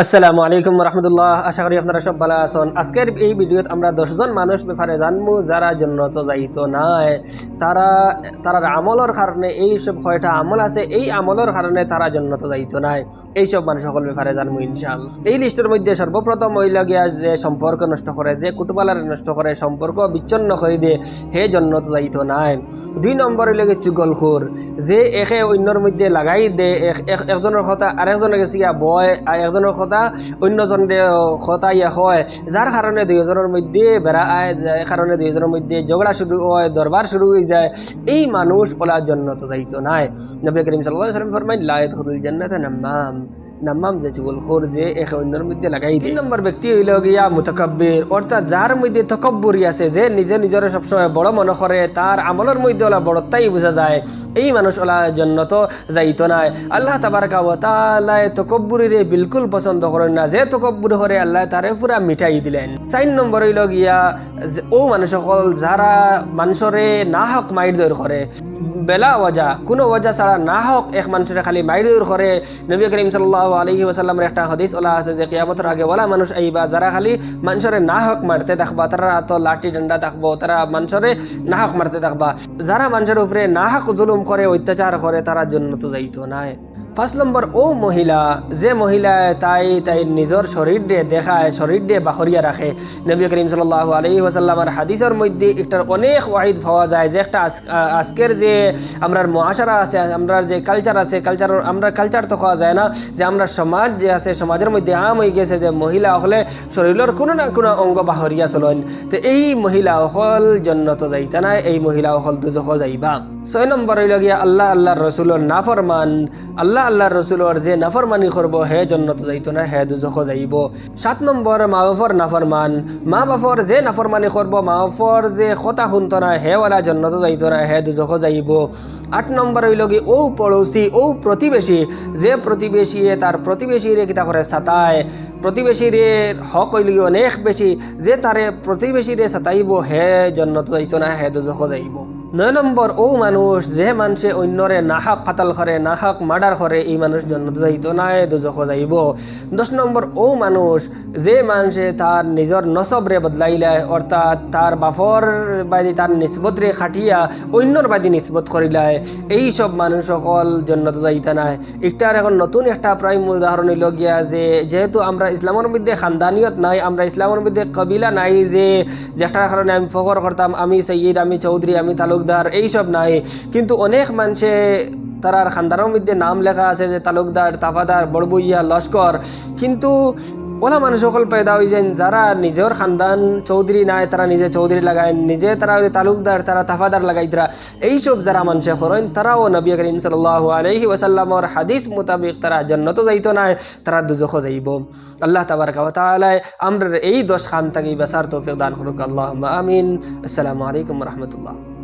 আসসালামু আলাইকুম রহমতুল্লাহ আশা করি আপনারা সব ভালো আছেন। আজকের এই ভিডিওত আমরা দশজন মানুষ ব্যাপারে জানব, যারা জন্নত যাইত নাই তারা, তারার আমলের কারণে এই সব কয়টা আমল আছে, এই আমলের কারণে তারা জন্নত যাইত নাই এইসব মানুষ সকল ব্যাপারে জানব ইনশাআল্লাহ। এই লিস্টের মধ্যে সর্বপ্রথম ওই লগিয়া যে সম্পর্ক নষ্ট করে, যে কুটুবালার নষ্ট করে, সম্পর্ক বিচ্ছন্ন করে দিয়ে হে জন্নত যাইত নাই দুই নম্বরে লাগে চুগলখোর, যে একে অন্যর মধ্যে লাগাই দে, এক- এক- একজনের কথা আরেকজনের গেছে বয় আর একজনের কথা অন্যজনের কথা ইয়া হয়। যার কারণে দুইজনের মধ্যে বেড়া আয় কারণে দুইজনের মধ্যে ঝগড়া শুরু হয় দরবার শুরু হয়ে যায়, এই মানুষ ওলার জন্য তো যাইতো নাই। নবী করিম সাল্লাহ সাল্লাম ফরমাই লায়ত হরুল জান্নাতে নাম্মাম। নাম্মাম যে চুগল খোর যে এক অন্যের মধ্যে লাগাই তিন নম্বর ব্যক্তি হইল গিয়া মুতাকাব্বির। অর্থাৎ যার মধ্যে তকব্বুরি আছে, যে নিজে নিজের সবসময় বড় মনে করে, তার আমলের মধ্যে ওলা বড়তাই বোঝা যায়। এই মানুষ ওলা জন্য তো যাইতো নাই। আল্লাহ তাবারকা ওয়া তাআলা তকব্বুরিরে বিলকুল পছন্দ করেন না। যে তকব্বুর করে আল্লাহ তারে পুরা মিঠাই দিলেন। চার নম্বর হইল গিয়া ও মানুষ সকল যারা মানুষরে না হক মাইর দৌড় করে। বেলা ওয়াজা। কোনো ওয়াজা ছাড়া না হোক, এক মানুষের খালি মাইরুর করে। নবী করিম সাল্লাহ আলহি ওসাল্লামের একটা হদিস ওলা আছে যে, কিয়ামতের আগে ওলা মানুষ আইবা, যারা খালি মানুষের না হক মারতে থাকবা, তারা তো লাঠি ডান্ডা থাকব, তারা মানুষের না হক মারতে থাকবা। যারা মানুষের উপরে না হক জুলুম করে, অত্যাচার করে, তারা জন্য তো যাইতো নাই। পাঁচ নম্বর ও মহিলা, যে মহিলা তাই তাই নিজের শরীর দিয়ে দেখায় শরীর দিয়ে বাহরিয়া রাখে নবী করিম সাল্লাহ আলী ওসাল্লামার হাদিসের মধ্যে একটার অনেক ওয়াহিদ পাওয়া যায়, যে একটা আজকের যে আমরার মহাসারা আছে আমরা যে কালচার আছে কালচার আমরা কালচার তো খাওয়া যায় না, যে আমরা সমাজ যে আছে সমাজের মধ্যে আম হয়ে গেছে যে মহিলা হলে শরীরের কোনো না কোনো অঙ্গ বাহরিয়া চলন। তো এই মহিলা হল জন্য তো যাইতা নাই, এই মহিলা হল দুজখ যাইবা। ছয় নম্বর হইল গিয়া আল্লাহ আল্লাহর রসুলর নাফরমান আল্লাহ আল্লাহর রসুলর যে নাফরমানি করব, হে জন্নত যাইত না, হে দুজখ যাইব। সাত নম্বর মা বাপর নাফরমান। মা বাপর যে নাফরমানি করব মা বাপর যে কথা শুনত না, হে ওলা জন্নত যাইত না, হে দুজখ যাইব। আট নম্বর হইল কি ও পড়োশি ও প্রতিবেশী। যে প্রতিবেশী তার প্রতিবেশীরে কিতা করে সাতায়, প্রতিবেশীরে হক হইল অনেক বেশি। যে তারে প্রতিবেশীরে সাতাইব, হে জন্নত যাইত না, হে দুজখ যাইব। নয় নম্বর, ও মানুষ, যে মানুষে অন্যরে নাহক কাতাল করে, নাহক মার্ডার করে, এই মানুষ জন্য যাইত নাই দুজখ যাইব। দশ নম্বর, ও মানুষ, যে মানুষে তার নিজের নসবরে বদলাইলায় অর্থাৎ তার বাফর বাদি তার নিসবতরে খাটিয়া অন্যর বাদি নিসবত করিলায় এই সব মানুষ সকল জন্য যাইতা নাই। একটার এখন নতুন একটা প্রাইম উদাহরণ হইল গিয়া যে, যেহেতু আমরা ইসলামের মধ্যে খানদানিয়ত নাই, আমরা ইসলামের মধ্যে কবিলা নাই যে, যেটার কারণে আমি ফখর করতাম, আমি সৈয়দ, আমি চৌধুরী, আমি তালুকদার, এইসব নাই। কিন্তু অনেক মানুষে তারার খানদানের মধ্যে নাম লেখা আছে যে তালুকদার, তাফাদার, বড়বইয়া, লস্কর। কিন্তু ওলা মানুষ সকল পেদা হয়ে যান যারা নিজের খানদান চৌধুরী নাই, তারা নিজে চৌধুরী লাগায় নিজে তারা ওই তালুকদার, তারা তাফাদার লাগাই তারা এইসব যারা মানুষে হরেন তারাও নবী করিম সাল্লাহ আলহি ওসাল্লামর হাদিস মোতাবিক তারা জন্নত যাইত নাই, তারা দুজখ যাইব। আল্লাহ তাবার কালায় আমরা এই দশ খান থাকি বেসার তৌফিক দান করুক। আল্লাহ আমিন। আসসালামু আলাইকুম রহমতুল্লাহ।